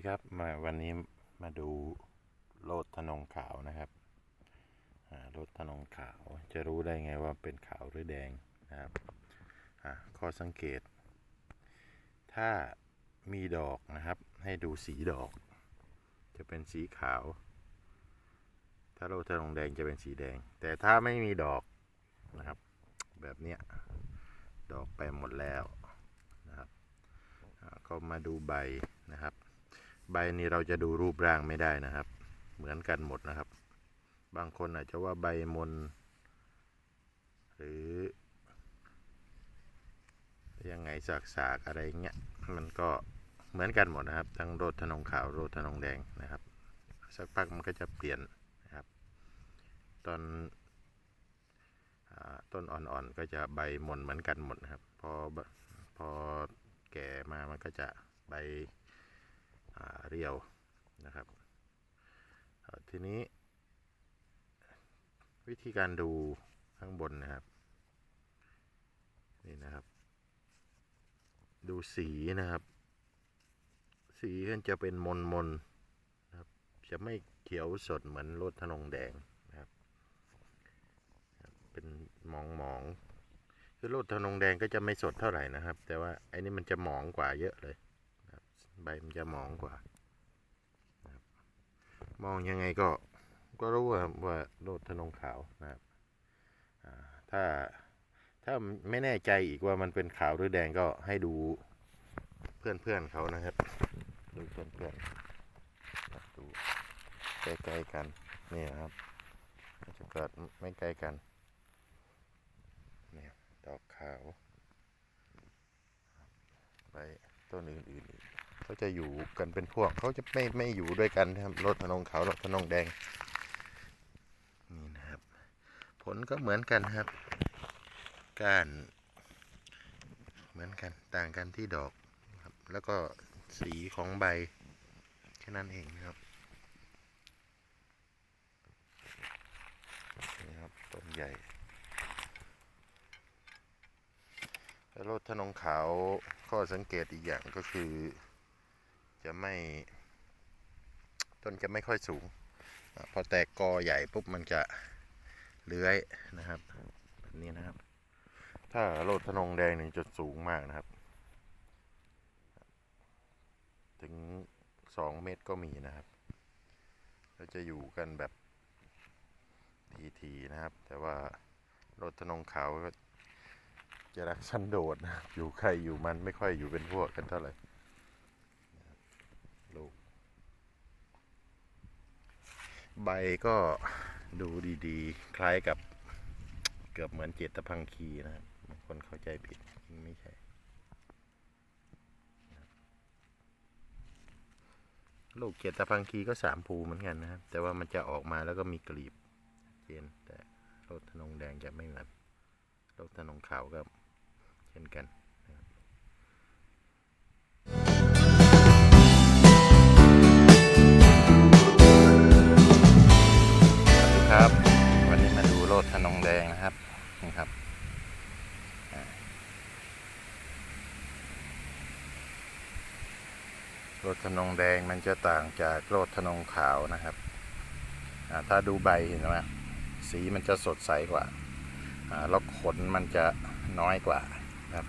ดีครับมาวันนี้มาดูโลดทนงขาวนะครับโลดทนงขาวจะรู้ได้ไงว่าเป็นขาวหรือแดงนะครับข้อสังเกต ถ้ามีดอกนะครับ ให้ดูสีดอก จะเป็นสีขาว ถ้าโลดทนงแดงจะเป็นสีแดง แต่ถ้าไม่มีดอกนะครับ แบบเนี้ยดอกไปหมดแล้วนะครับก็มาดูใบนะครับ ใบนี้เราจะดูรูปร่างไม่ได้นะครับ เหมือนกันหมดนะครับ บางคนอาจจะว่าใบมน หรือ ยังไงสากสากอะไรเงี้ยมันก็เหมือนกันหมดนะครับ ทั้งโรดทนงขาวโรดทนงแดงนะครับ สักพักมันก็จะเปลี่ยนนะครับ ตอนต้นอ่อนๆก็จะใบมนเหมือนกันหมดนะครับ พอพอแก่มามันก็จะใบ เรียวนะครับ ทีนี้วิธีการดูข้างบนนะครับ นี่นะครับ ดูสีนะครับ สีมันจะเป็นมนมนๆนะครับ จะไม่เขียวสดเหมือนรถทนงแดงนะครับ เป็นมองมองๆคือรถทนงแดงก็จะไม่สดเท่าไหร่นะครับ แต่ว่าไอ้นี่มันจะหมองกว่าเยอะเลย ใบมันจะมองกว่า มองยังไงก็ก็รู้ว่าว่าโรดทนงขาวนะครับถ้าถ้าไม่แน่ใจอีกว่ามันเป็นขาวหรือแดงก็ให้ดูเพื่อนเพื่อนเขานะครับ ดูเพื่อนเพื่อนดูใกล้ๆกันนี่นะครับจะเกิดไม่ใกล้กันเนี่ยดอกขาวใบต้นอื่นๆอีก เขาจะอยู่กันเป็นพวก เขาจะไม่ไม่อยู่ด้วยกันนะครับรถทนงขาวรถทนงแดง นี่นะครับ ผลก็เหมือนกันครับ กานเหมือนกันต่างกันที่ดอกครับ แล้วก็สีของใบแค่นั้นเองนะครับนี่ครับต้นใหญ่แล้วรถทนงขาวข้อสังเกตอีกอย่างก็คือ จะไม่ ต้นจะไม่ค่อยสูงอพอแตกกอใหญ่ปุ๊บมันจะเลื้อยนะครับแบบนี้นะครับ ถ้าโลดทนงแดงหนี่งจะสูงมากนะครับ ถึงสองเมตรก็มีนะครับเราจะอยู่กันแบบทีๆนะครับ แต่ว่าโลดทนงขาวก็จะรักสันโดษนะอยู่ใครอยู่มันไม่ค่อยอยู่เป็นพวกกันเท่าไหร่ ลูก ใบก็ดูดีๆ คล้ายกับเกือบเหมือนเจตพังคีนะครับบางคนเข้าใจผิดจริงไม่ใช่ ลูกเจตพังคีก็สามภูเหมือนกันนะครับ แต่ว่ามันจะออกมาแล้วก็มีกลีบเจนแต่รถธนงแดงจะไม่เหมือนรถธนงขาวก็เช่นกัน โลดทนงแดงมันจะต่างจากโลดทนงขาวนะครับ ถ้าดูใบเห็นไหมสีมันจะสดใสกว่าแล้วขนมันจะน้อยกว่าครับ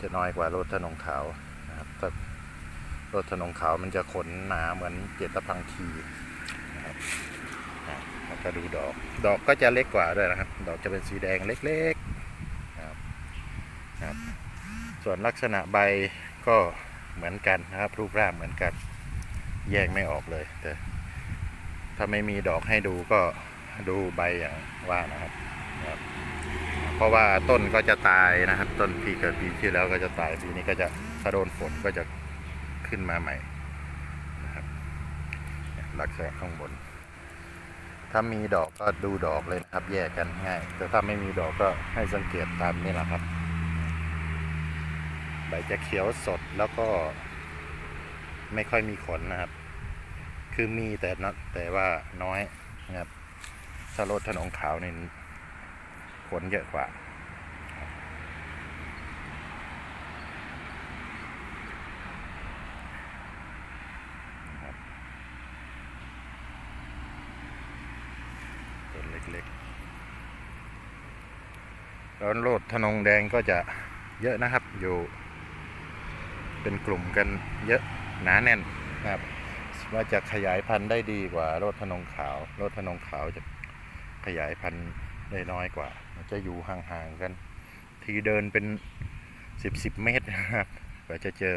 จะน้อยกว่าโลดทนงขาวนะครับถ้าโลดทนงขาวมันจะขนหนาเหมือนเจตพังคีนะครับแล้วก็ดูดอก ดอกก็จะเล็กกว่าด้วยนะครับ ดอกจะเป็นสีแดงเล็ก ครับ ส่วนลักษณะใบก็เหมือนกันนะครับรูปร่างเหมือนกัน แยกไม่ออกเลยแต่ถ้าไม่มีดอกให้ดูก็ดูใบอย่างว่านะครับครับ เพราะว่าต้นก็จะตายนะครับ ต้นปีเกิดปีที่แล้วก็จะตายปีนี้ก็จะถ้าโดนฝนก็จะขึ้นมาใหม่นะครับลักษณะข้างบน ถ้ามีดอกก็ดูดอกเลยนะครับ แยกกันง่าย แต่ถ้าไม่มีดอกก็ให้สังเกตตามนี้แหละครับ ใบจะเขียวสดแล้วก็ไม่ค่อยมีขนนะครับ คือมีแต่แต่ว่าน้อยนะครับ ถ้ารถถนงขาวนี่ขนเยอะกว่า ต้นเล็กๆแล้วรถถนงแดงก็จะเยอะนะครับอยู่ เป็นกลุ่มกันเยอะหนาแน่นนะครับว่าจะขยายพันธุ์ได้ดีกว่าโรดทนงขาวโรดทนงขาวจะขยายพันธุ์ได้น้อยกว่ามันจะอยู่ห่างๆกัน ทีเดินเป็นสิบสิบเมตรนะครับกว่าจะเจอ